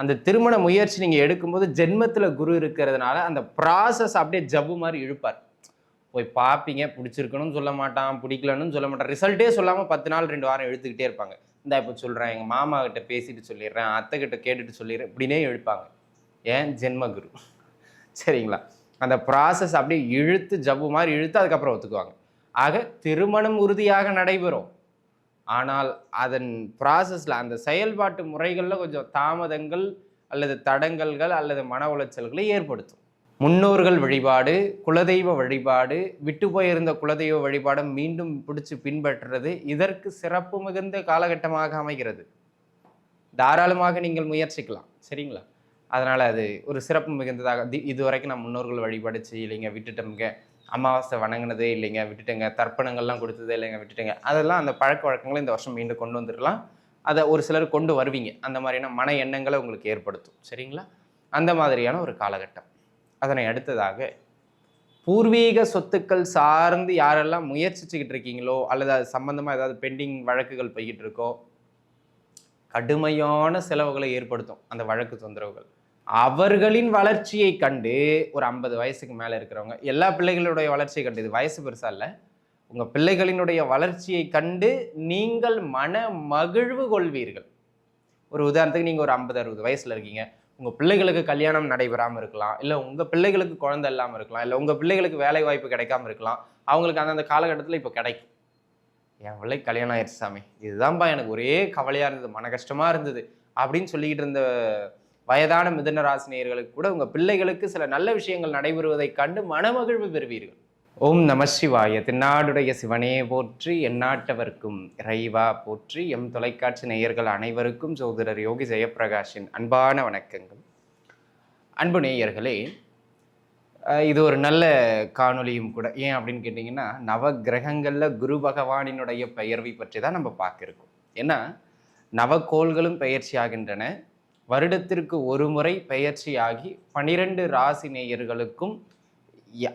அந்த திருமண முயற்சி நீங்கள் எடுக்கும்போது ஜென்மத்தில் குரு இருக்கிறதுனால அந்த ப்ராசஸ் அப்படியே ஜவ்வு மாதிரி இழுப்பார். போய் பார்ப்பீங்க பிடிச்சிருக்கணும்னு சொல்ல மாட்டான் பிடிக்கலன்னு சொல்ல மாட்டான். ரிசல்ட்டே சொல்லாமல் பத்து நாள் ரெண்டு வாரம் எழுத்துக்கிட்டே இருப்பாங்க. இந்த இப்போ சொல்கிறேன் எங்கள் மாமா கிட்ட பேசிட்டு சொல்லிடுறேன் அத்தை கிட்ட கேட்டுட்டு சொல்லிடுறேன் இப்படினே இழுப்பாங்க. ஏன்? ஜென்ம குரு. சரிங்களா? அந்த ப்ராசஸ் அப்படியே இழுத்து ஜவ்வு மாதிரி இழுத்து அதுக்கப்புறம் ஒத்துக்குவாங்க. ஆக திருமணம் உறுதியாக நடைபெறும். ஆனால் அதன் ப்ராசஸில் அந்த செயல்பாட்டு முறைகளில் கொஞ்சம் தாமதங்கள் அல்லது தடங்கல்கள் அல்லது மன உளைச்சல்களை ஏற்படுத்தும். முன்னோர்கள் வழிபாடு குலதெய்வ வழிபாடு விட்டு போயிருந்த குலதெய்வ வழிபாடை மீண்டும் பிடிச்சு பின்பற்றுறது இதற்கு சிறப்பு மிகுந்த காலகட்டமாக அமைகிறது. தாராளமாக நீங்கள் முயற்சிக்கலாம் சரிங்களா? அதனால் அது ஒரு சிறப்பு மிகுந்ததாக தி- இது வரைக்கும் நான் முன்னோர்கள் வழிபாடு செய்யலைங்க விட்டுட்டோம்ங்க. அமாவாசை வணங்கினதே இல்லைங்க விட்டுட்டேங்க. தர்ப்பணங்கள்லாம் கொடுத்ததே இல்லைங்க விட்டுட்டேங்க. அதெல்லாம் அந்த பழக்க வழக்கங்களை இந்த வருஷம் மீண்டும் கொண்டு வந்துடலாம். அதை ஒரு சிலர் கொண்டு வருவீங்க. அந்த மாதிரியான மன எண்ணங்களை உங்களுக்கு ஏற்படுத்தும். சரிங்களா? அந்த மாதிரியான ஒரு காலகட்டம். அதனை அடுத்ததாக பூர்வீக சொத்துக்கள் சார்ந்து யாரெல்லாம் முயற்சிச்சுக்கிட்டு இருக்கீங்களோ அல்லது அது சம்மந்தமாக ஏதாவது பெண்டிங் வழக்குகள் போய்கிட்டு இருக்கோ கடுமையான செலவுகளை ஏற்படுத்தும் அந்த வழக்கு தொந்தரவுகள். அவர்களின் வளர்ச்சியை கண்டு ஒரு ஐம்பது வயசுக்கு மேலே இருக்கிறவங்க எல்லா பிள்ளைகளுடைய வளர்ச்சியை கண்டு இது வயசு பெருசா இல்லை. உங்கள் பிள்ளைகளினுடைய வளர்ச்சியை கண்டு நீங்கள் மன மகிழ்வு கொள்வீர்கள். ஒரு உதாரணத்துக்கு நீங்கள் ஒரு ஐம்பது அறுபது வயசில் இருக்கீங்க. உங்கள் பிள்ளைகளுக்கு கல்யாணம் நடைபெறாமல் இருக்கலாம். இல்லை உங்கள் பிள்ளைகளுக்கு குழந்தை இல்லாமல் இருக்கலாம். இல்லை உங்கள் பிள்ளைகளுக்கு வேலை வாய்ப்பு கிடைக்காம இருக்கலாம். அவங்களுக்கு அந்தந்த காலகட்டத்தில் இப்போ கிடைக்கும். என் பிள்ளைக்கு கல்யாணம் ஆயிடுச்சு சாமி. இதுதான்ப்பா எனக்கு ஒரே கவலையாக இருந்தது மன கஷ்டமாக இருந்தது அப்படின்னு சொல்லிக்கிட்டு இருந்த வயதான மிதுன ராசினியர்களுக்கு கூட உங்கள் பிள்ளைகளுக்கு சில நல்ல விஷயங்கள் நடைபெறுவதைக் கண்டு மனமகிழ்வு பெறுவீர்கள். ஓம் நம சிவாய. திருநாடுடைய சிவனே போற்றி எந்நாட்டவர்க்கும் இறைவா போற்றி. எம் தொலைக்காட்சி நேயர்கள் அனைவருக்கும் சோதரர் யோகி ஜெயப்பிரகாஷின் அன்பான வணக்கங்கள். அன்பு நேயர்களே இது ஒரு நல்ல காணொலியும் கூட. ஏன் அப்படின்னு கேட்டிங்கன்னா நவ கிரகங்களில் குரு பகவானினுடைய பெயர்வை பற்றி தான் நம்ம பார்க்கிருக்கோம் ஏன்னா நவக்கோள்களும் பெயர்ச்சி ஆகின்றன. வருடத்திற்கு ஒரு முறை பெயர்ச்சியாகி பனிரெண்டு ராசி நேயர்களுக்கும்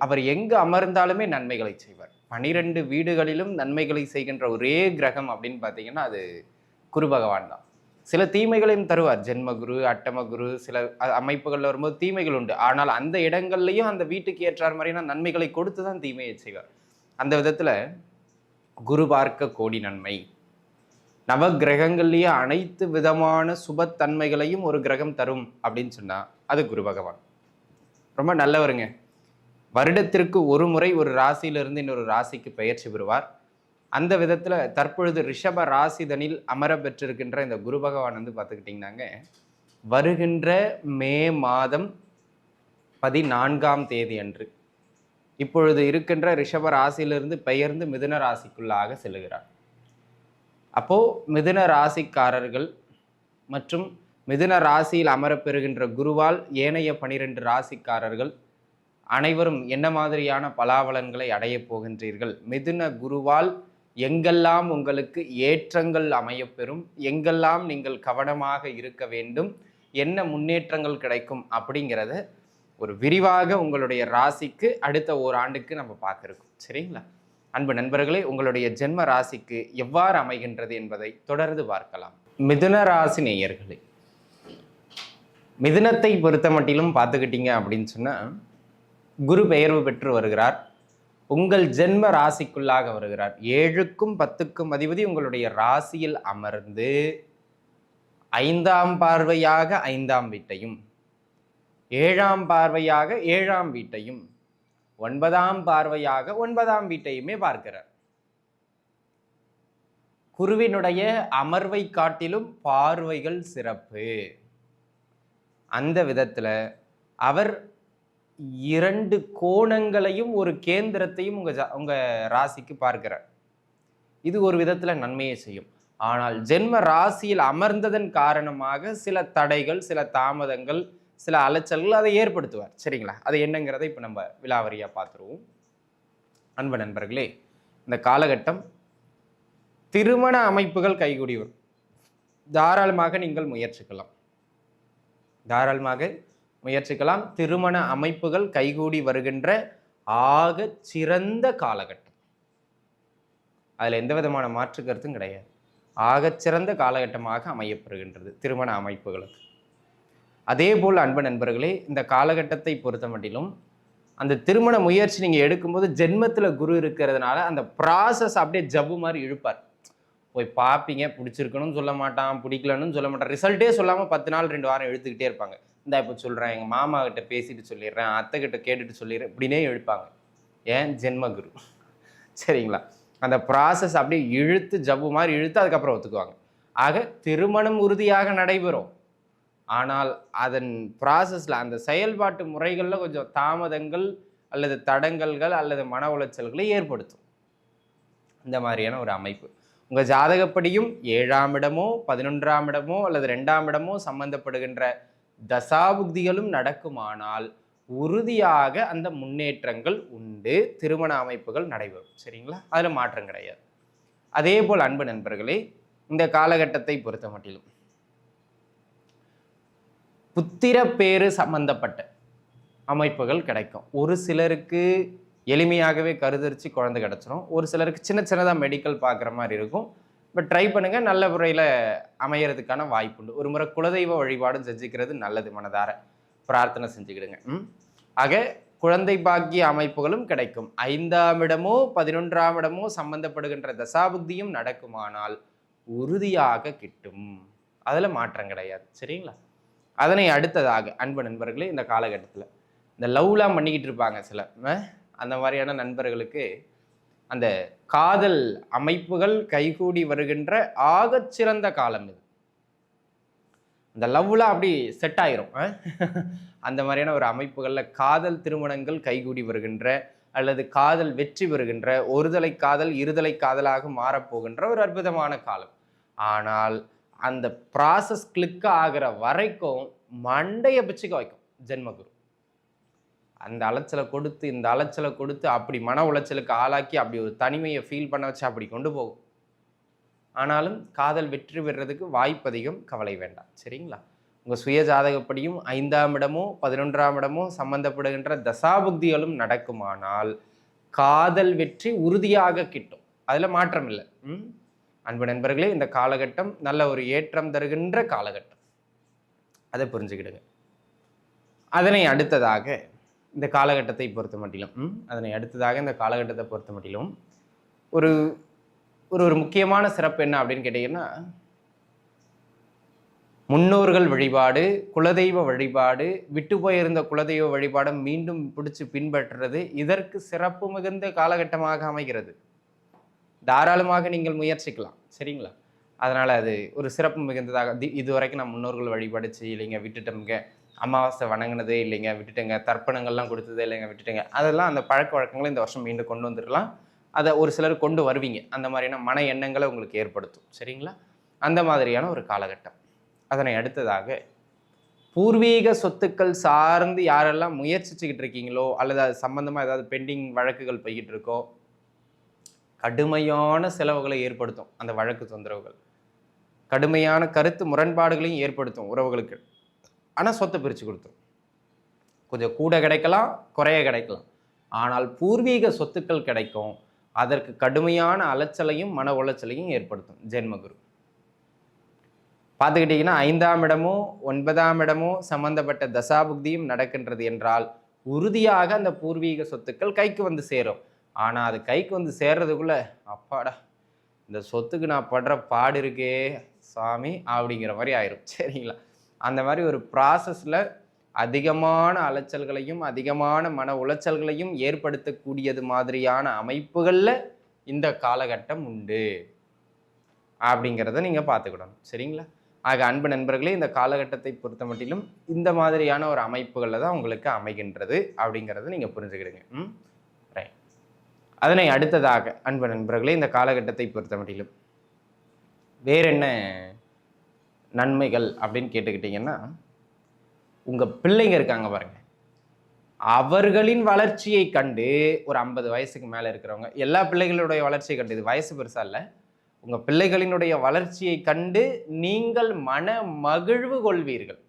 அவர் எங்கு அமர்ந்தாலுமே நன்மைகளை செய்வார். பனிரெண்டு வீடுகளிலும் நன்மைகளை செய்கின்ற ஒரே கிரகம் அப்படின்னு பார்த்தீங்கன்னா அது குரு பகவான் தான். சில தீமைகளையும் தருவார். ஜென்மகுரு அட்டமகுரு சில அமைப்புகளில் வரும்போது தீமைகள் உண்டு. ஆனால் அந்த இடங்கள்லையும் அந்த வீட்டுக்கு ஏற்றார் மாதிரியான நன்மைகளை கொடுத்து தான் தீமையை செய்வார். அந்த விதத்தில் குரு பார்க்க கோடி நன்மை நவ கிரகங்கள்லயே அனைத்து விதமான சுபத்தன்மைகளையும் ஒரு கிரகம் தரும் அப்படின்னு சொன்னால் அது குரு பகவான். ரொம்ப நல்லவருங்க. வருடத்திற்கு ஒரு முறை ஒரு ராசியிலிருந்து இன்னொரு ராசிக்கு பெயர்ச்சி பெறுவார். அந்த விதத்தில் தற்பொழுது ரிஷப ராசிதனில் அமர பெற்றிருக்கின்ற இந்த குரு பகவான் வந்து பார்த்துக்கிட்டிங்கனாங்க வருகின்ற மே மாதம் பதினான்காம் தேதி அன்று. இப்பொழுது இருக்கின்ற ரிஷப ராசியிலிருந்து பெயர்ந்து மிதுன ராசிக்குள்ளாக செல்லுகிறார். அப்போது மிதுன ராசிக்காரர்கள் மற்றும் மிதுன ராசியில் அமரப்பெறுகின்ற குருவால் ஏனைய பனிரெண்டு ராசிக்காரர்கள் அனைவரும் என்ன மாதிரியான பலாபலன்களை அடையப் போகின்றீர்கள்? மிதுன குருவால் எங்கெல்லாம் உங்களுக்கு ஏற்றங்கள் அமையப்பெறும்? எங்கெல்லாம் நீங்கள் கவனமாக இருக்க வேண்டும்? என்ன முன்னேற்றங்கள் கிடைக்கும்? அப்படிங்கிறத ஒரு விரிவாக உங்களுடைய ராசிக்கு அடுத்த ஓராண்டுக்கு நம்ம பார்க்குறோம். சரிங்களா? அன்பு நண்பர்களே உங்களுடைய ஜென்ம ராசிக்கு எவ்வாறு அமைகின்றது என்பதை தொடர்ந்து பார்க்கலாம். மிதுன ராசி நேயர்களே மிதுனத்தை பொறுத்த மட்டிலும் பார்த்துக்கிட்டீங்க அப்படின்னு சொன்னால் குரு பெயர்வு பெற்று வருகிறார். உங்கள் ஜென்ம ராசிக்குள்ளாக வருகிறார். ஏழுக்கும் பத்துக்கும் அதிபதி உங்களுடைய ராசியில் அமர்ந்து ஐந்தாம் பார்வையாக ஐந்தாம் வீட்டையும் ஏழாம் பார்வையாக ஏழாம் வீட்டையும் ஒன்பதாம் பார்வையாக ஒன்பதாம் வீட்டையுமே பார்க்கிறார். குருவினுடைய அமர்வை காட்டிலும் பார்வைகள் சிறப்பு. அந்த விதத்தில் அவர் இரண்டு கோணங்களையும் ஒரு கேந்திரத்தையும் உங்கள் ஜா- ராசிக்கு பார்க்கிறார். இது ஒரு விதத்தில் நன்மையை செய்யும். ஆனால் ஜென்ம ராசியில் அமர்ந்ததன் காரணமாக சில தடைகள் சில தாமதங்கள் சில அலைச்சல்கள் அதை ஏற்படுத்துவார். சரிங்களா? அது என்னங்கிறதை இப்போ நம்ம விலாவரியாக பார்த்துருவோம். அன்பு நண்பர்களே இந்த காலகட்டம் திருமண அமைப்புகள் கைகூடி வரும் தாராளமாக நீங்கள் முயற்சிக்கலாம். தாராளமாக முயற்சிக்கலாம். திருமண அமைப்புகள் கைகூடி வருகின்ற ஆக சிறந்த காலகட்டம். அதில் எந்த விதமான மாற்று கருத்தும் கிடையாது. ஆகச் சிறந்த காலகட்டமாக அமையப்பெறுகின்றது திருமண அமைப்புகளுக்கு. அதே போல் அன்பு நண்பர்களே இந்த காலகட்டத்தை பொறுத்த மட்டிலும் அந்த திருமண முயற்சி நீங்கள் எடுக்கும்போது ஜென்மத்தில் குரு இருக்கிறதுனால அந்த ப்ராசஸ் அப்படியே ஜவ்வு மாதிரி இழுப்பார். போய் பார்ப்பீங்க பிடிச்சிருக்கணும்னு சொல்ல மாட்டான் பிடிக்கலன்னு சொல்ல மாட்டான். ரிசல்ட்டே சொல்லாமல் பத்து நாள் ரெண்டு வாரம் எழுத்துக்கிட்டே இருப்பாங்க. இந்த இப்போ சொல்கிறேன் எங்கள் மாமா கிட்ட பேசிட்டு சொல்லிடுறேன் அத்தை கிட்ட கேட்டுட்டு சொல்லிடுறேன் இப்படின்னே இழுப்பாங்க. ஏன்? ஜென்ம குரு. சரிங்களா? அந்த ப்ராசஸ் அப்படியே இழுத்து ஜவ்வு மாதிரி இழுத்து அதுக்கப்புறம் ஒத்துக்குவாங்க. ஆக திருமணம் உறுதியாக நடைபெறும். ஆனால் அதன் ப்ராசஸில் அந்த செயல்பாட்டு முறைகளில் கொஞ்சம் தாமதங்கள் அல்லது தடங்கல்கள் அல்லது மன உளைச்சல்களை ஏற்படுத்தும். இந்த மாதிரியான ஒரு அமைப்பு. உங்கள் ஜாதகப்படியும் ஏழாம் இடமோ பதினொன்றாம் இடமோ அல்லது ரெண்டாம் இடமோ சம்பந்தப்படுகின்ற தசாபுக்திகளும் நடக்குமானால் உறுதியாக அந்த முன்னேற்றங்கள் உண்டு திருமண அமைப்புகள் நடைபெறும். சரிங்களா? அதில் மாற்றம் கிடையாது. அதே போல் அன்பு நண்பர்களே இந்த காலகட்டத்தை பொறுத்த மட்டிலும் புத்திர பேரு சம்பந்தப்பட்ட அமைப்புகள் கிடைக்கும். ஒரு சிலருக்கு எளிமையாகவே கருதரிச்சு குழந்தை கிடச்சிரும். ஒரு சிலருக்கு சின்ன சின்னதாக மெடிக்கல் பார்க்குற மாதிரி இருக்கும். பட் ட்ரை பண்ணுங்கள் நல்ல முறையில் அமையறதுக்கான வாய்ப்புண்டு ஒரு முறை குலதெய்வ வழிபாடும் செஞ்சுக்கிறது நல்லது. மனதார பிரார்த்தனை செஞ்சுக்கிடுங்க. ம்? ஆக குழந்தை பாக்கிய அமைப்புகளும் கிடைக்கும். ஐந்தாம் இடமோ பதினொன்றாம் இடமோ சம்பந்தப்படுகின்ற தசாபுக்தியும் நடக்குமானால் உறுதியாக கிட்டும். அதில் மாற்றம் கிடையாது. சரிங்களா? அதனை அடுத்ததாக அன்பு நண்பர்களே இந்த காலகட்டத்தில் இந்த லவ்லாம் பண்ணிக்கிட்டு இருப்பாங்க சில அந்த மாதிரியான நண்பர்களுக்கு அந்த காதல் அமைப்புகள் கைகூடி வருகின்ற ஆகச்சிறந்த காலம் இது. இந்த லவ்லாம் அப்படி செட் ஆயிரும் அந்த மாதிரியான ஒரு அமைப்புகளில் காதல் திருமணங்கள் கைகூடி வருகின்ற அல்லது காதல் வெற்றி பெறுகின்ற ஒருதலை காதல் இருதலை காதலாக மாறப்போகின்ற ஒரு அற்புதமான காலம். ஆனால் அந்த ப்ராசஸ் கிளிக் ஆகிற வரைக்கும் மண்டையை பிச்சுக்க வைக்கும் ஜென்மகுரு. அந்த அலைச்சலை கொடுத்து இந்த அலைச்சலை கொடுத்து அப்படி மன உளைச்சலுக்கு ஆளாக்கி அப்படி ஒரு தனிமையை ஃபீல் பண்ண வச்சு அப்படி கொண்டு போகும். ஆனாலும் காதல் வெற்றி பெறுறதுக்கு வாய்ப்பு அதிகம் கவலை வேண்டாம். சரிங்களா? உங்கள் சுய ஜாதகப்படியும் ஐந்தாம் இடமோ பதினொன்றாம் இடமோ சம்பந்தப்படுகின்ற தசாபுக்திகளும் நடக்குமானால் காதல் வெற்றி உறுதியாக கிட்டும். அதில் மாற்றம் இல்லை. ம்? அன்பு நண்பர்களே இந்த காலகட்டம் நல்ல ஒரு ஏற்றம் தருகின்ற காலகட்டம். அதை புரிஞ்சுக்கிடுங்க. அதனை அடுத்ததாக இந்த காலகட்டத்தை பொறுத்த மட்டிலும் ம், அதனை அடுத்ததாக இந்த காலகட்டத்தை பொறுத்த மட்டிலும் ஒரு ஒரு ஒரு முக்கியமான சிறப்பு என்ன அப்படின்னு கேட்டீங்கன்னா முன்னோர்கள் வழிபாடு குலதெய்வ வழிபாடு விட்டு போயிருந்த குலதெய்வ வழிபாடை மீண்டும் பிடிச்சு பின்பற்றுறது இதற்கு சிறப்பு மிகுந்த காலகட்டமாக அமைகிறது. தாராளமாக நீங்கள் முயற்சிக்கலாம். சரிங்களா? அதனால் அது ஒரு சிறப்பு மிகுந்ததாக தி இது வரைக்கும் நான் முன்னோர்கள் வழிபடுச்சு இல்லைங்க விட்டுட்டோம்ங்க. அமாவாசை வணங்கினதே இல்லைங்க விட்டுட்டேங்க. தர்ப்பணங்கள்லாம் கொடுத்ததே இல்லைங்க விட்டுட்டேங்க. அதெல்லாம் அந்த பழக்க வழக்கங்களை இந்த வருஷம் மீண்டும் கொண்டு வந்துடலாம். அதை ஒரு சிலர் கொண்டு வருவீங்க. அந்த மாதிரியான மன எண்ணங்களை உங்களுக்கு ஏற்படுத்தும். சரிங்களா? அந்த மாதிரியான ஒரு காலகட்டம். அதனை அடுத்ததாக பூர்வீக சொத்துக்கள் சார்ந்து யாரெல்லாம் முயற்சிச்சுக்கிட்டு இருக்கீங்களோ அல்லது அது சம்மந்தமாக ஏதாவது பெண்டிங் வழக்குகள் போய்கிட்டு இருக்கோ கடுமையான செலவுகளை ஏற்படுத்தும் அந்த வழக்கு தொந்தரவுகள். கடுமையான கருத்து முரண்பாடுகளையும் ஏற்படுத்தும் உறவுகளுக்கு. ஆனால் சொத்தை பிரித்து கொடுத்துரும். கொஞ்சம் கூட கிடைக்கலாம் குறைய கிடைக்கலாம். ஆனால் பூர்வீக சொத்துக்கள் கிடைக்கும். அதற்கு கடுமையான அலைச்சலையும் மன உளைச்சலையும் ஏற்படுத்தும் ஜென்மகுரு. பார்த்துக்கிட்டிங்கன்னா ஐந்தாம் இடமோ ஒன்பதாம் இடமோ சம்பந்தப்பட்ட தசாபுக்தியும் நடக்கின்றது என்றால் உறுதியாக அந்த பூர்வீக சொத்துக்கள் கைக்கு வந்து சேரும். ஆனால் அது கைக்கு வந்து சேர்றதுக்குள்ள அப்பாடா இந்த சொத்துக்கு நான் படுற பாடு இருக்கே சாமி அப்படிங்கிற மாதிரி ஆயிரும். சரிங்களா? அந்த மாதிரி ஒரு ப்ராசஸில் அதிகமான அலைச்சல்களையும் அதிகமான மன உளைச்சல்களையும் ஏற்படுத்தக்கூடியது மாதிரியான அமைப்புகளில் இந்த காலகட்டம் உண்டு. அப்படிங்கிறத நீங்கள் பார்த்துக்கிடணும். சரிங்களா? ஆக அன்பு நண்பர்களே இந்த காலகட்டத்தை பொறுத்த மட்டிலும் இந்த மாதிரியான ஒரு அமைப்புகளில் தான் உங்களுக்கு அமைகின்றது அப்படிங்கிறத நீங்கள் புரிஞ்சுக்கிடுங்க. ம்? அதனை அடுத்ததாக அன்பு நண்பர்களே இந்த காலகட்டத்தை பொறுத்த மட்டிலும் வேற என்ன நன்மைகள் அப்படின்னு கேட்டுக்கிட்டிங்கன்னா உங்கள் பிள்ளைங்க இருக்காங்க பாருங்கள் அவர்களின் வளர்ச்சியை கண்டு ஒரு ஐம்பது வயசுக்கு மேலே இருக்கிறவங்க எல்லா பிள்ளைகளுடைய வளர்ச்சியை கண்டு இது வயசு பெருசாக இல்லை. உங்கள் பிள்ளைகளினுடைய வளர்ச்சியை கண்டு நீங்கள் மன மகிழ்வு கொள்வீர்கள்.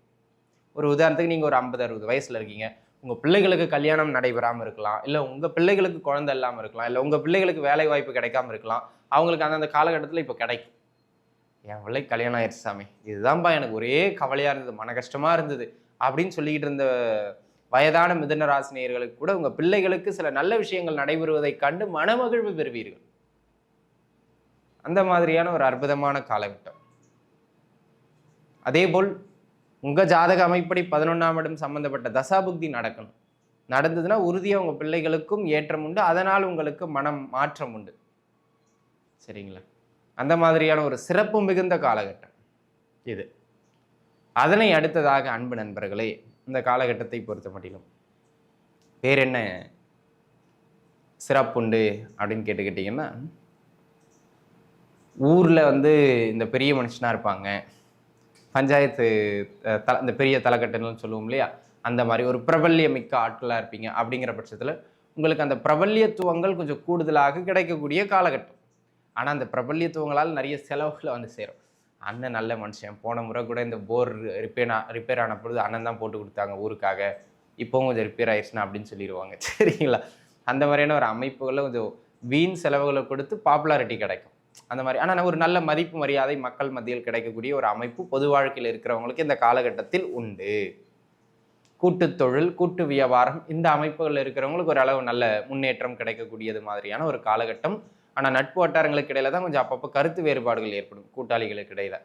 ஒரு உதாரணத்துக்கு நீங்கள் ஒரு ஐம்பது அறுபது வயசில் இருக்கீங்க. உங்கள் பிள்ளைகளுக்கு கல்யாணம் நடைபெறாமல் இருக்கலாம். இல்லை உங்கள் பிள்ளைகளுக்கு குழந்தை இல்லாமல் இருக்கலாம். இல்லை உங்கள் பிள்ளைகளுக்கு வேலை வாய்ப்பு கிடைக்காம இருக்கலாம். அவங்களுக்கு அந்தந்த காலகட்டத்தில் இப்போ கிடைக்கும். என் பிள்ளைக்கு கல்யாணம் ஆயிடுச்சு சாமி. இதுதான்ப்பா எனக்கு ஒரே கவலையாக இருந்தது மன கஷ்டமாக இருந்தது அப்படின்னு சொல்லிக்கிட்டு இருந்த வயதான மிதுன ராசினியர்களுக்கு கூட உங்கள் பிள்ளைகளுக்கு சில நல்ல விஷயங்கள் நடைபெறுவதை கண்டு மனமகிழ்வு பெறுவீர்கள். அந்த மாதிரியான ஒரு அற்புதமான காலகட்டம். அதேபோல் உங்கள் ஜாதக அமைப்படி பதினொன்றாம் இடம் சம்மந்தப்பட்ட தசாபுக்தி நடக்கணும். நடந்ததுன்னா உறுதியாக உங்கள் பிள்ளைகளுக்கும் ஏற்றம் உண்டு. அதனால் உங்களுக்கு மனம் மாற்றம் உண்டு. சரிங்களா? அந்த மாதிரியான ஒரு சிறப்பு மிகுந்த காலகட்டம் இது. அதனை அடுத்ததாக அன்பு நண்பர்களே இந்த காலகட்டத்தை பொறுத்த மட்டிலும் வேற என்ன சிறப்புண்டு அப்படின்னு கேட்டுக்கிட்டிங்கன்னா ஊரில் வந்து இந்த பெரிய மனுஷனாக இருப்பாங்க. பஞ்சாயத்து தல த இந்த பெரிய தலைக்கட்டுன்னு சொல்லுவோம் இல்லையா? அந்த மாதிரி ஒரு பிரபல்யமிக்க ஆட்களாக இருப்பீங்க அப்படிங்கிற பட்சத்தில் உங்களுக்கு அந்த பிரபல்யத்துவங்கள் கொஞ்சம் கூடுதலாக கிடைக்கக்கூடிய காலகட்டம். ஆனால் அந்த பிரபல்யத்துவங்களால் நிறைய செலவுகளை வந்து சேரும். அண்ணன் நல்ல மனுஷன் போன முறை கூட இந்த போர் ரிப்பேர் ரிப்பேர் ஆன பொழுது அண்ணன் தான் போட்டு கொடுத்தாங்க ஊருக்காக. இப்போவும் கொஞ்சம் ரிப்பேர் ஆயிடுச்சுன்னா அப்படின்னு சொல்லிடுவாங்க. சரிங்களா? அந்த மாதிரியான ஒரு அமைப்புகளில் கொஞ்சம் வீண் செலவுகளை கொடுத்து பாப்புலாரிட்டி கிடைக்கும். அந்த மாதிரி. ஆனால் ஒரு நல்ல மதிப்பு மரியாதை மக்கள் மத்தியில் கிடைக்கக்கூடிய ஒரு அமைப்பு பொது வாழ்க்கையில் இருக்கிறவங்களுக்கு இந்த காலகட்டத்தில் உண்டு. கூட்டு தொழில் கூட்டு வியாபாரம் இந்த அமைப்புகளில் இருக்கிறவங்களுக்கு ஒரு அளவு நல்ல முன்னேற்றம் கிடைக்கக்கூடியது மாதிரியான ஒரு காலகட்டம். ஆனால் நட்பு வட்டாரங்களுக்கு இடையில தான் கொஞ்சம் அப்பப்போ கருத்து வேறுபாடுகள் ஏற்படும் கூட்டாளிகளுக்கு இடையில.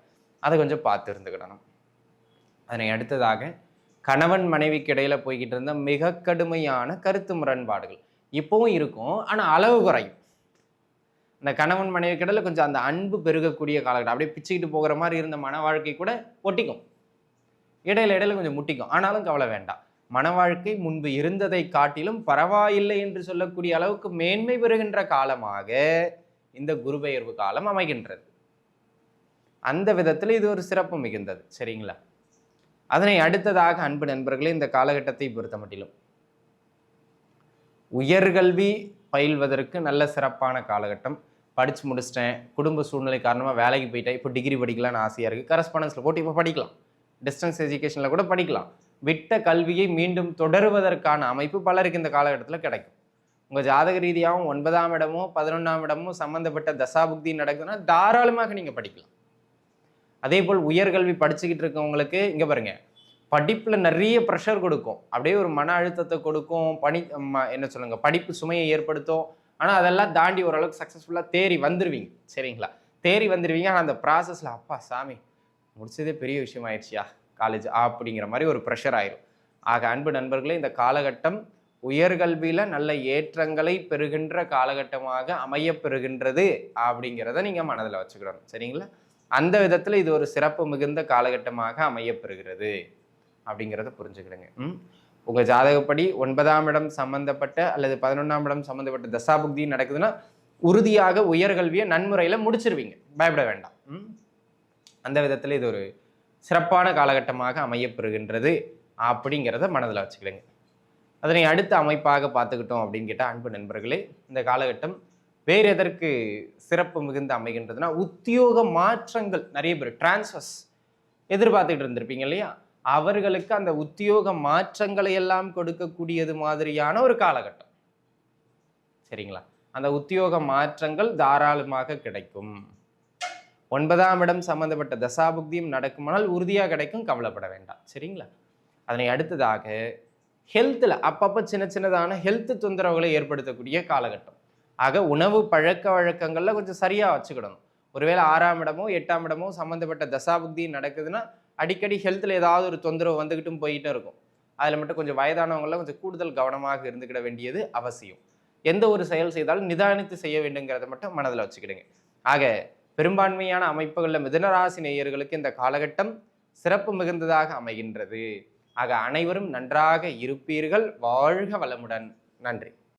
அதை கொஞ்சம் பார்த்து இருந்துக்கிடணும். அதனை அடுத்ததாக கணவன் மனைவிக்கு இடையில போய்கிட்டு இருந்த மிக கடுமையான கருத்து முரண்பாடுகள் இப்பவும் இருக்கும். ஆனால் அளவு குறையும். இந்த கணவன் மனைவி இடையில கொஞ்சம் அந்த அன்பு பெருகக்கூடிய காலகட்டம். அப்படியே பிச்சுக்கிட்டு போகிற மாதிரி இருந்த மன வாழ்க்கை கூட ஒட்டிக்கும். இடையில இடையில கொஞ்சம் முட்டிக்கும். ஆனாலும் கவலை வேண்டாம். மன வாழ்க்கை முன்பு இருந்ததை காட்டிலும் பரவாயில்லை என்று சொல்லக்கூடிய அளவுக்கு மேன்மை பெறுகின்ற காலமாக இந்த குருபெயர்வு காலம் அமைகின்றது. அந்த விதத்தில் இது ஒரு சிறப்பு மிகுந்தது. சரிங்களா? அதனை அடுத்ததாக அன்பு நண்பர்களே இந்த காலகட்டத்தை பொறுத்த மட்டிலும். உயர்கல்வி பயில்வதற்கு நல்ல சிறப்பான காலகட்டம். படித்து முடிச்சிட்டேன். குடும்ப சூழ்நிலை காரணமாக வேலைக்கு போயிட்டேன். இப்போ டிகிரி படிக்கலாம்னு ஆசையாக இருக்குது கரஸ்பாண்டன்ஸில் போட்டு இப்போ படிக்கலாம். டிஸ்டன்ஸ் எஜுகேஷனில் கூட படிக்கலாம். விட்ட கல்வியை மீண்டும் தொடருவதற்கான அமைப்பு பலருக்கு இந்த காலகட்டத்தில் கிடைக்கும். உங்கள் ஜாதக ரீதியாகவும் ஒன்பதாம் இடமோ பதினொன்றாம் இடமோ சம்மந்தப்பட்ட தசாபுக்தி நடக்குதுன்னா தாராளமாக நீங்கள் படிக்கலாம். அதே போல் உயர்கல்வி படிச்சுக்கிட்டு இருக்கவங்களுக்கு இங்கே பாருங்க படிப்பில் நிறைய ப்ரெஷர் கொடுக்கும். அப்படியே ஒரு மன அழுத்தத்தை கொடுக்கும். பணி ம- என்ன சொல்லுங்கள் படிப்பு சுமையை ஏற்படுத்தும். ஆனால் அதெல்லாம் தாண்டி ஓரளவுக்கு சக்ஸஸ்ஃபுல்லாக தேறி வந்துருவீங்க. சரிங்களா? தேறி வந்துடுவீங்க ஆனால் அந்த ப்ராசஸில் அப்பா சாமி முடிச்சதே பெரிய விஷயம் ஆயிடுச்சியா? காலேஜ் அப்படிங்கிற மாதிரி ஒரு ப்ரெஷர் ஆயிரும். ஆக அன்பு நண்பர்களே இந்த காலகட்டம் உயர்கல்வியில் நல்ல ஏற்றங்களை பெறுகின்ற காலகட்டமாக அமைய பெறுகின்றது அப்படிங்கிறத நீங்கள் மனதில் வச்சுக்கிடணும் சரிங்களா? அந்த விதத்தில் இது ஒரு சிறப்பு மிகுந்த காலகட்டமாக அமையப்பெறுகிறது அப்படிங்கிறத புரிஞ்சுக்கிடுங்க. ம்? உங்கள் ஜாதகப்படி ஒன்பதாம் இடம் சம்மந்தப்பட்ட அல்லது பதினொன்றாம் இடம் சம்மந்தப்பட்ட தசாபுக்தி நடக்குதுன்னா உறுதியாக உயர்கல்வியை நன்முறையில் முடிச்சிருவீங்க. பயப்பட வேண்டாம். ம்? அந்த விதத்தில் இது ஒரு சிறப்பான காலகட்டமாக அமையப்பெறுகின்றது அப்படிங்கிறத மனதில் வச்சுக்கிடுங்க அதனை அடுத்த அமைப்பாக பார்த்துக்கிட்டோம் அப்படின்னு கேட்டால் அன்பு நண்பர்களே இந்த காலகட்டம் வேறு எதற்கு சிறப்பு மிகுந்து அமைகின்றதுன்னா உத்தியோக மாற்றங்கள். நிறைய பேர் டிரான்ஸ்ஃபர்ஸ் எதிர்பார்த்துக்கிட்டு இருந்திருப்பீங்க இல்லையா? அவர்களுக்கு அந்த உத்தியோக மாற்றங்களை எல்லாம் கொடுக்கக்கூடியது மாதிரியான ஒரு காலகட்டம். சரிங்களா? அந்த உத்தியோக மாற்றங்கள் தாராளமாக கிடைக்கும். ஒன்பதாம் இடம் சம்பந்தப்பட்ட தசாபுக்தியும் நடக்குமானால் உறுதியாக கிடைக்கும் கவலைப்பட வேண்டாம். சரிங்களா? அதனை அடுத்ததாக ஹெல்த்தில் அப்பப்போ சின்ன சின்னதான ஹெல்த் தொந்தரவுகளை ஏற்படுத்தக்கூடிய காலகட்டம். ஆக உணவு பழக்க வழக்கங்களில் கொஞ்சம் சரியாக வச்சுக்கிடணும். ஒருவேளை ஆறாம் இடமோ எட்டாம் இடமோ சம்மந்தப்பட்ட தசாபுக்தி நடக்குதுன்னா அடிக்கடி ஹெல்த்தில் ஏதாவது ஒரு தொந்தரவு வந்துக்கிட்டும் போயிட்டும் இருக்கும் அதில் மட்டும் கொஞ்சம் வயதானவங்களாம் கொஞ்சம் கூடுதல் கவனமாக இருந்துக்கிட வேண்டியது அவசியம். எந்த ஒரு செயல் செய்தாலும் நிதானித்து செய்ய வேண்டுங்கிறத மட்டும் மனதில் வச்சுக்கிடுங்க. ஆக பெரும்பான்மையான அமைப்புகளில் மிதனராசி நேயர்களுக்கு இந்த காலகட்டம் சிறப்பு மிகுந்ததாக அமைகின்றது. ஆக அனைவரும் நன்றாக இருப்பீர்கள். வாழ்க வளமுடன். நன்றி.